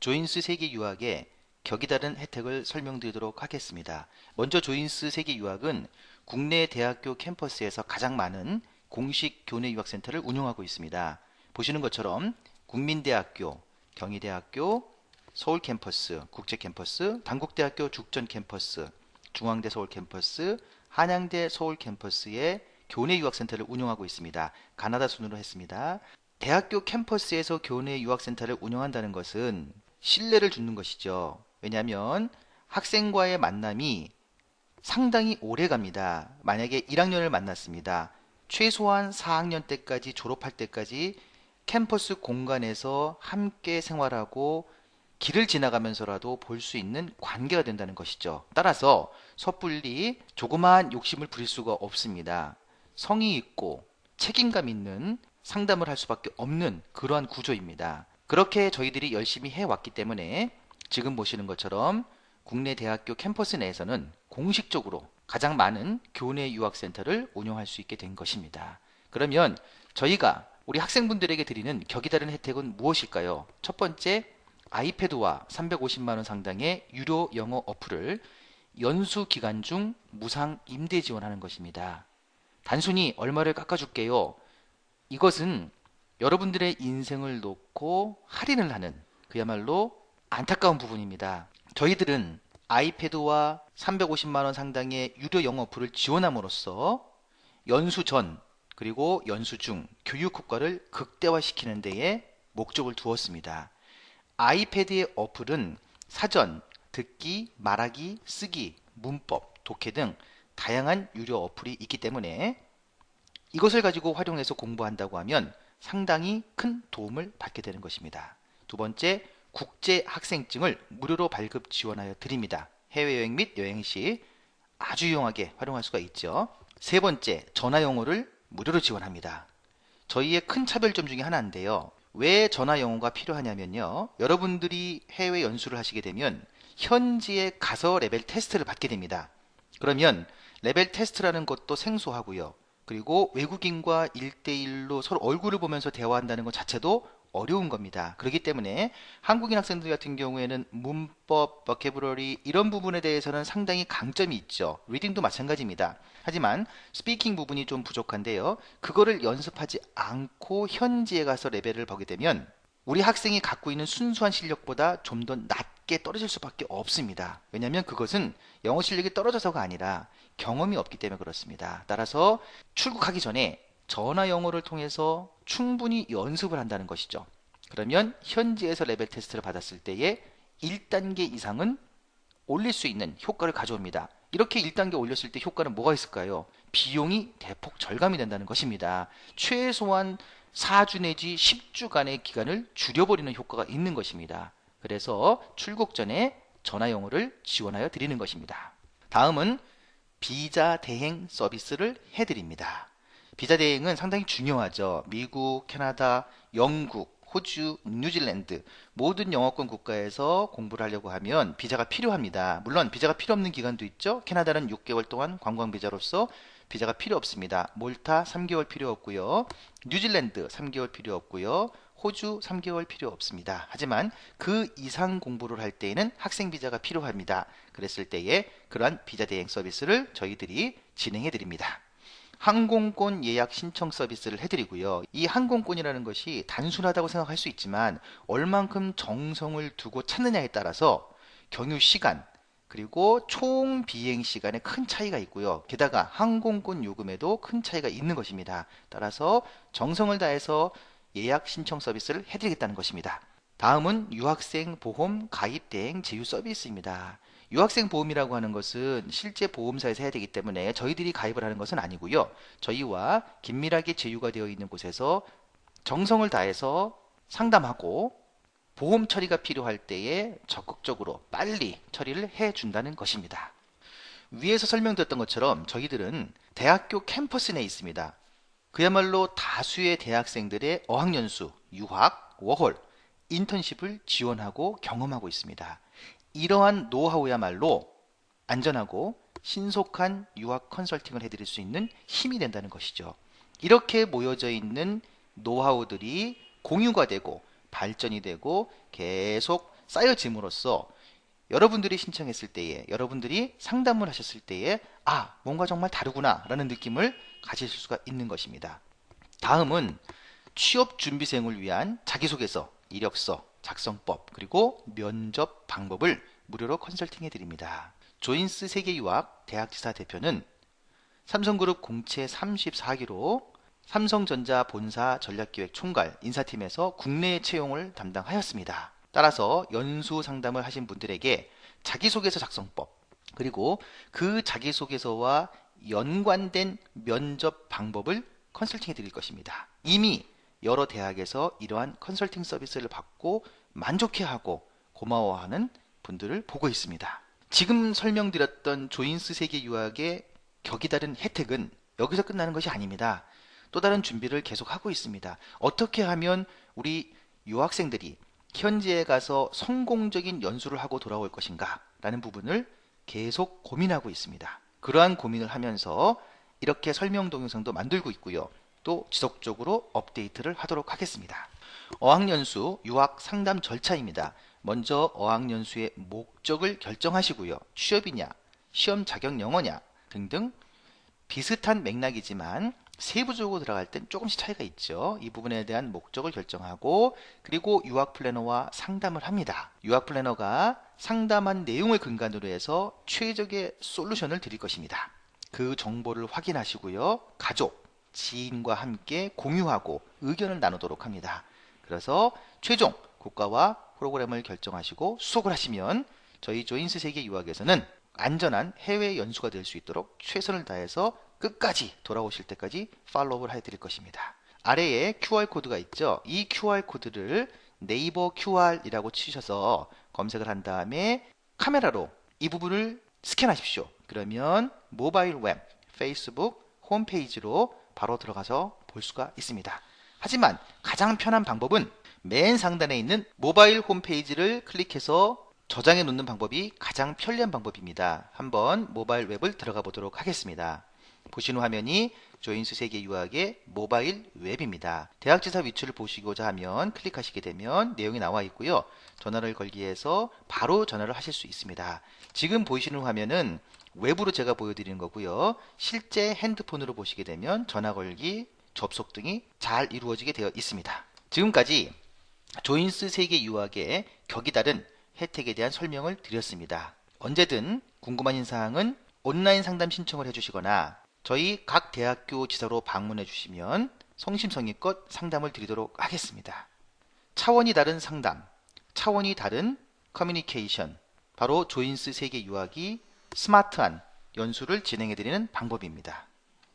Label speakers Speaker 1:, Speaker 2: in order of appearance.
Speaker 1: 조인스 세계 유학의 격이 다른 혜택을 설명드리도록 하겠습니다. 먼저 조인스 세계 유학은 국내 대학교 캠퍼스에서 가장 많은 공식 교내 유학센터를 운영하고 있습니다. 보시는 것처럼 국민대학교, 경희대학교, 서울 캠퍼스, 국제 캠퍼스, 단국대학교 죽전 캠퍼스, 중앙대 서울 캠퍼스, 한양대 서울 캠퍼스의 교내 유학센터를 운영하고 있습니다. 가나다 순으로 했습니다. 대학교 캠퍼스에서 교내 유학센터를 운영한다는 것은 신뢰를 주는 것이죠. 왜냐하면 학생과의 만남이 상당히 오래 갑니다. 만약에 1학년을 만났습니다. 최소한 4학년 때까지 졸업할 때까지 캠퍼스 공간에서 함께 생활하고 길을 지나가면서라도 볼 수 있는 관계가 된다는 것이죠. 따라서 섣불리 조그마한 욕심을 부릴 수가 없습니다. 성의 있고 책임감 있는 상담을 할 수밖에 없는 그러한 구조입니다. 그렇게 저희들이 열심히 해왔기 때문에 지금 보시는 것처럼 국내 대학교 캠퍼스 내에서는 공식적으로 가장 많은 교내 유학센터를 운영할 수 있게 된 것입니다. 그러면 저희가 우리 학생분들에게 드리는 격이 다른 혜택은 무엇일까요? 첫 번째, 아이패드와 350만원 상당의 유료 영어 어플을 연수 기간 중 무상 임대 지원하는 것입니다. 단순히 얼마를 깎아줄게요. 이것은 여러분들의 인생을 놓고 할인을 하는 그야말로 안타까운 부분입니다. 저희들은 아이패드와 350만원 상당의 유료 영어 어플을 지원함으로써 연수 전 그리고 연수 중 교육 효과를 극대화시키는 데에 목적을 두었습니다. 아이패드의 어플은 사전, 듣기, 말하기, 쓰기, 문법, 독해 등 다양한 유료 어플이 있기 때문에 이것을 가지고 활용해서 공부한다고 하면 상당히 큰 도움을 받게 되는 것입니다. 두 번째, 국제 학생증을 무료로 발급 지원하여 드립니다. 해외여행 및 여행 시 아주 유용하게 활용할 수가 있죠. 세 번째, 전화 영어를 무료로 지원합니다. 저희의 큰 차별점 중에 하나인데요. 왜 전화 영어가 필요하냐면요. 여러분들이 해외 연수를 하시게 되면 현지에 가서 레벨 테스트를 받게 됩니다. 그러면 레벨 테스트라는 것도 생소하고요. 그리고 외국인과 1대1로 서로 얼굴을 보면서 대화한다는 것 자체도 어려운 겁니다. 그렇기 때문에 한국인 학생들 같은 경우에는 문법, 버케브러리 이런 부분에 대해서는 상당히 강점이 있죠. 리딩도 마찬가지입니다. 하지만 스피킹 부분이 좀 부족한데요. 그거를 연습하지 않고 현지에 가서 레벨을 보게 되면 우리 학생이 갖고 있는 순수한 실력보다 좀 더 낮 게 떨어질 수밖에 없습니다. 왜냐하면 그것은 영어 실력이 떨어져서가 아니라 경험이 없기 때문에 그렇습니다. 따라서 출국하기 전에 전화 영어를 통해서 충분히 연습을 한다는 것이죠. 그러면 현지에서 레벨 테스트를 받았을 때에 1단계 이상은 올릴 수 있는 효과를 가져옵니다. 이렇게 1단계 올렸을 때 효과는 뭐가 있을까요? 비용이 대폭 절감이 된다는 것입니다. 최소한 4주 내지 10주간의 기간을 줄여버리는 효과가 있는 것입니다. 그래서 출국 전에 전화 영어를 지원하여 드리는 것입니다. 다음은 비자 대행 서비스를 해드립니다. 비자 대행은 상당히 중요하죠. 미국, 캐나다, 영국, 호주, 뉴질랜드 모든 영어권 국가에서 공부를 하려고 하면 비자가 필요합니다. 물론 비자가 필요 없는 기간도 있죠. 캐나다는 6개월 동안 관광 비자로서 비자가 필요 없습니다. 몰타 3개월 필요 없고요. 뉴질랜드 3개월 필요 없고요. 호주 3개월 필요 없습니다. 하지만 그 이상 공부를 할 때에는 학생 비자가 필요합니다. 그랬을 때에 그러한 비자 대행 서비스를 저희들이 진행해 드립니다. 항공권 예약 신청 서비스를 해드리고요. 이 항공권이라는 것이 단순하다고 생각할 수 있지만 얼만큼 정성을 두고 찾느냐에 따라서 경유 시간 그리고 총 비행 시간에 큰 차이가 있고요. 게다가 항공권 요금에도 큰 차이가 있는 것입니다. 따라서 정성을 다해서 예약 신청 서비스를 해드리겠다는 것입니다. 다음은 유학생 보험 가입 대행 제휴 서비스입니다. 유학생 보험이라고 하는 것은 실제 보험사에서 해야 되기 때문에 저희들이 가입을 하는 것은 아니고요. 저희와 긴밀하게 제휴가 되어 있는 곳에서 정성을 다해서 상담하고 보험 처리가 필요할 때에 적극적으로 빨리 처리를 해 준다는 것입니다. 위에서 설명드렸던 것처럼 저희들은 대학교 캠퍼스 내에 있습니다. 그야말로 다수의 대학생들의 어학연수, 유학, 워홀, 인턴십을 지원하고 경험하고 있습니다. 이러한 노하우야말로 안전하고 신속한 유학 컨설팅을 해드릴 수 있는 힘이 된다는 것이죠. 이렇게 모여져 있는 노하우들이 공유가 되고 발전이 되고 계속 쌓여짐으로써 여러분들이 신청했을 때에 여러분들이 상담을 하셨을 때에 아 뭔가 정말 다르구나 라는 느낌을 가지실 수가 있는 것입니다. 다음은 취업 준비생을 위한 자기소개서, 이력서, 작성법 그리고 면접 방법을 무료로 컨설팅해 드립니다. 조인스 세계유학 대학지사 대표는 삼성그룹 공채 34기로 삼성전자 본사 전략기획 총괄 인사팀에서 국내 채용을 담당하였습니다. 따라서 연수 상담을 하신 분들에게 자기소개서 작성법 그리고 그 자기소개서와 연관된 면접 방법을 컨설팅해 드릴 것입니다. 이미 여러 대학에서 이러한 컨설팅 서비스를 받고 만족해하고 고마워하는 분들을 보고 있습니다. 지금 설명드렸던 조인스 세계 유학의 격이 다른 혜택은 여기서 끝나는 것이 아닙니다. 또 다른 준비를 계속하고 있습니다. 어떻게 하면 우리 유학생들이 현지에 가서 성공적인 연수를 하고 돌아올 것인가 라는 부분을 계속 고민하고 있습니다. 그러한 고민을 하면서 이렇게 설명 동영상도 만들고 있고요. 또 지속적으로 업데이트를 하도록 하겠습니다. 어학연수 유학 상담 절차입니다. 먼저 어학연수의 목적을 결정하시고요. 취업이냐, 시험 자격 영어냐 등등 비슷한 맥락이지만 세부적으로 들어갈 땐 조금씩 차이가 있죠. 이 부분에 대한 목적을 결정하고 그리고 유학 플래너와 상담을 합니다. 유학 플래너가 상담한 내용을 근간으로 해서 최적의 솔루션을 드릴 것입니다. 그 정보를 확인하시고요. 가족, 지인과 함께 공유하고 의견을 나누도록 합니다. 그래서 최종 국가와 프로그램을 결정하시고 수속을 하시면 저희 조인스 세계 유학에서는 안전한 해외 연수가 될 수 있도록 최선을 다해서 끝까지 돌아오실 때까지 팔로우를 해드릴 것입니다. 아래에 QR코드가 있죠. 이 QR코드를 네이버 QR이라고 치셔서 검색을 한 다음에 카메라로 이 부분을 스캔하십시오. 그러면 모바일 웹, 페이스북 홈페이지로 바로 들어가서 볼 수가 있습니다. 하지만 가장 편한 방법은 맨 상단에 있는 모바일 홈페이지를 클릭해서 저장해 놓는 방법이 가장 편리한 방법입니다. 한번 모바일 웹을 들어가 보도록 하겠습니다. 보시는 화면이 조인스 세계 유학의 모바일 웹입니다. 대학지사 위치를 보시고자 하면 클릭하시게 되면 내용이 나와 있고요. 전화를 걸기 위해서 바로 전화를 하실 수 있습니다. 지금 보이시는 화면은 외부로 제가 보여드리는 거고요. 실제 핸드폰으로 보시게 되면 전화 걸기, 접속 등이 잘 이루어지게 되어 있습니다. 지금까지 조인스 세계 유학의 격이 다른 혜택에 대한 설명을 드렸습니다. 언제든 궁금한 사항은 온라인 상담 신청을 해주시거나 저희 각 대학교 지사로 방문해 주시면 성심성의껏 상담을 드리도록 하겠습니다. 차원이 다른 상담, 차원이 다른 커뮤니케이션, 바로 조인스 세계 유학이 스마트한 연수를 진행해 드리는 방법입니다.